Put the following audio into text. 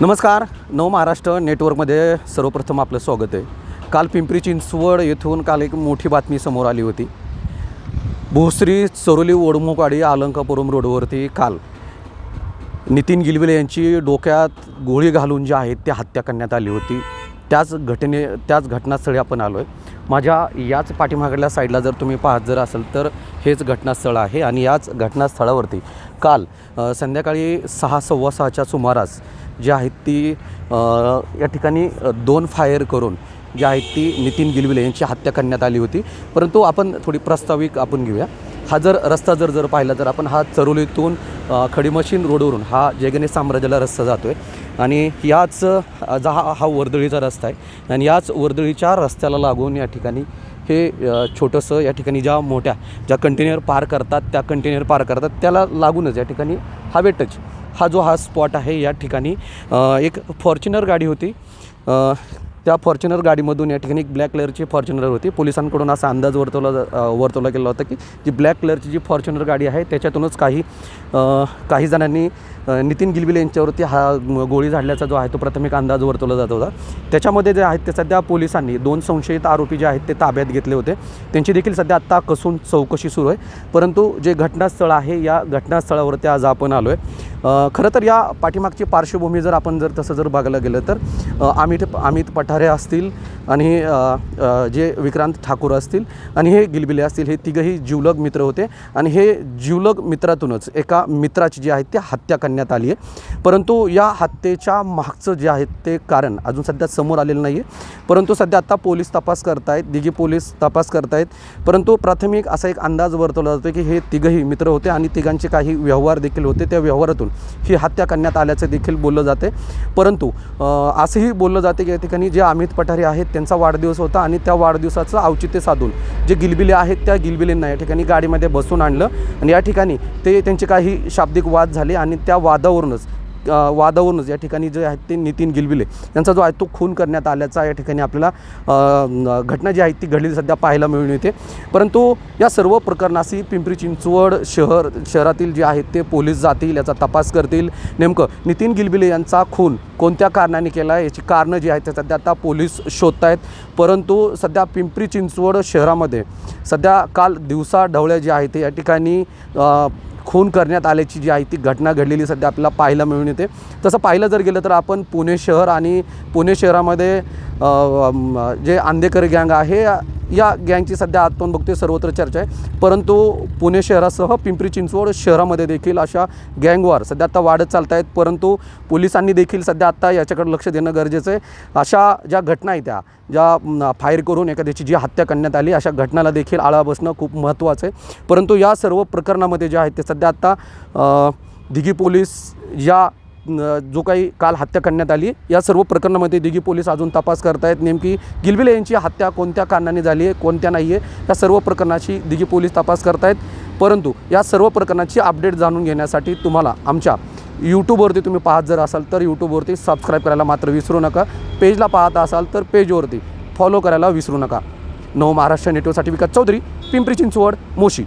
नमस्कार. नव महाराष्ट्र नेटवर्कमध्ये सर्वप्रथम आपलं स्वागत आहे. काल पिंपरी चिंचवड येथून काल एक मोठी बातमी समोर आली होती. भोसरी चरोली ओडमुकाडी अलंकापुरम रोडवरती काल नितीन गिलविले यांची डोक्यात गोळी घालून जी आहेत ते हत्या करण्यात आली होती. त्याच घटने त्याच घटनास्थळी आपण आलो आहे माझ्या याच पाठीमागल्या साईडला जर तुम्ही पाहत जर असाल तर हेच घटनास्थळ आहे आणि याच घटनास्थळावरती काल संध्याकाळी सहा सव्वा सहाच्या सुमारास जी आहेत ती या ठिकाणी दोन फायर करून जी आहेत ती नितीन गिलविले यांची हत्या करण्यात आली होती. परंतु आपण थोडी प्रस्ताविक आपण घेऊया. हा जर रस्ता जर जर पाहिला तर आपण हा चरोलीतून खडीमशीन रोडवरून हा जयगणेश साम्राज्याला रस्ता जातो आहे आणि याच जा हा हा वर्दळीचा रस्ता आहे. आणि याच वर्दळीच्या रस्त्याला लागून या ठिकाणी हे छोटंसं या ठिकाणी ज्या मोठ्या ज्या कंटेनर पार करतात त्या कंटेनर पार करतात त्याला लागूनच या ठिकाणी हवे टच हा जो हा स्पॉट आहे या ठिकाणी एक फॉर्च्युनर गाडी होती. त्या फॉर्च्युनर गाडीमधून या ठिकाणी एक ब्लॅक कलरची फॉर्च्युनर होती. पोलिसांकडून असा अंदाज वर्तवला जा- वर्तवला गेला होता की जी ब्लॅक कलरची जी फॉर्च्युनर गाडी आहे त्याच्यातूनच काही काही जणांनी नितीन गिलबिल यांच्यावरती हा गोळी झाडल्याचा जो आहे तो प्राथमिक अंदाज वर्तवला जात होता. त्याच्यामध्ये जे आहेत ते सध्या पोलिसांनी दोन संशयित आरोपी जे आहेत ते ताब्यात घेतले होते. त्यांची देखील सध्या आत्ता कसून चौकशी सुरू आहे. परंतु जे घटनास्थळ आहे या घटनास्थळावरती आज आपण आलो आहे खरं तर या पाठीमागची पार्श्वभूमी जर आपण जर तसं जर बघायला गेलं तर अमित अमित पठारे असतील आणि जे विक्रांत ठाकूर असतील आणि हे गिलबिले असतील हे तिघंही जीवलग मित्र होते आणि हे जीवलग मित्रातूनच एका मित्राची जी आहे ती हत्या करण्यात आली आहे. परंतु या हत्येच्या मागचं जे आहे ते कारण अजून सध्या समोर आलेलं नाही आहे परंतु सध्या आता पोलीस तपास करतायत दिघी पोलीस तपास करतायत. परंतु प्राथमिक असा एक अंदाज वर्तवला जातो की हे तिघंही मित्र होते आणि तिघांचे काही व्यवहार देखील होते. त्या व्यवहारातून ही हत्या करण्यात आल्याचं देखील बोललं जाते. परंतु असंही बोललं जाते की या ठिकाणी जे अमित पठारे आहेत त्यांचा वाढदिवस होता आणि त्या वाढदिवसाचं औचित्य साधून जे गिलबिले आहेत त्या गिलबिलेंना या ठिकाणी गाडीमध्ये बसून आणलं. आणि या ठिकाणी ते त्यांचे काही शाब्दिक वाद झाले आणि त्या वादावरूनच वादावरूनच या ठिकाणी जे आहेत ते नितीन गिलबिले यांचा जो आहे तो खून करण्यात आल्याचा या ठिकाणी आपल्याला घटना जी आहे ती घडली सध्या पाहायला मिळून येते. परंतु या सर्व प्रकरणाशी पिंपरी चिंचवड शहर शहरातील जे आहेत ते पोलीस जातील याचा तपास करतील. नेमकं नितीन गिलबिले यांचा खून कोणत्या कारणाने केला आहे याची कारणं जी आहेत ते सध्या आता पोलीस शोधत आहेत परंतु सध्या पिंपरी चिंचवड शहरामध्ये सध्या काल दिवसा ढवळ्या जे आहेत ते या ठिकाणी खून करण्यात आल्याची जी आहे ती घटना घडलेली सध्या आपल्याला पाहायला मिळून येते. तसं पाहिलं जर गेलं तर आपण पुणे शहर आणि पुणे शहरामध्ये जे आंदेकर गँग आहे या गँगची सध्या आपण बघतोय सर्वत्र चर्चा आहे. परंतु पुणे शहरासह पिंपरी चिंचवड शहरामध्ये देखील अशा गँगवार सध्या आता वाढत चालत आहेत परंतु पोलिसांनी देखील सध्या आता याच्याकडे लक्ष देणं गरजेचं आहे. अशा ज्या घटना आहेत त्या ज्या फायर करून एखाद्याची जी हत्या करण्यात आली अशा घटनाला देखील आळा बसणं खूप महत्त्वाचं आहे. परंतु या सर्व प्रकरणामध्ये जे आहेत ते सध्या आता दिघी पोलीस या जो काही काल हत्या करण्यात आली या सर्व प्रकरणामध्ये दिघी पोलीस अजून तपास करतायत. नेमकी गिलबिले यांची हत्या कोणत्या कारणाने झाली आहे कोणत्या नाही आहे या सर्व प्रकरणाची दिघी पोलीस तपास करतायत. परंतु या सर्व प्रकरणाची अपडेट जाणून घेण्यासाठी तुम्हाला आमच्या यूट्यूबवरती तुम्ही पाहत जर असाल तर यूट्यूबवरती सबस्क्राईब करायला मात्र विसरू नका. पेजला पाहत असाल तर पेजवरती फॉलो करायला विसरू नका. नव महाराष्ट्र नेटवर्कसाठी विकास चौधरी पिंपरी चिंचवड मोशी.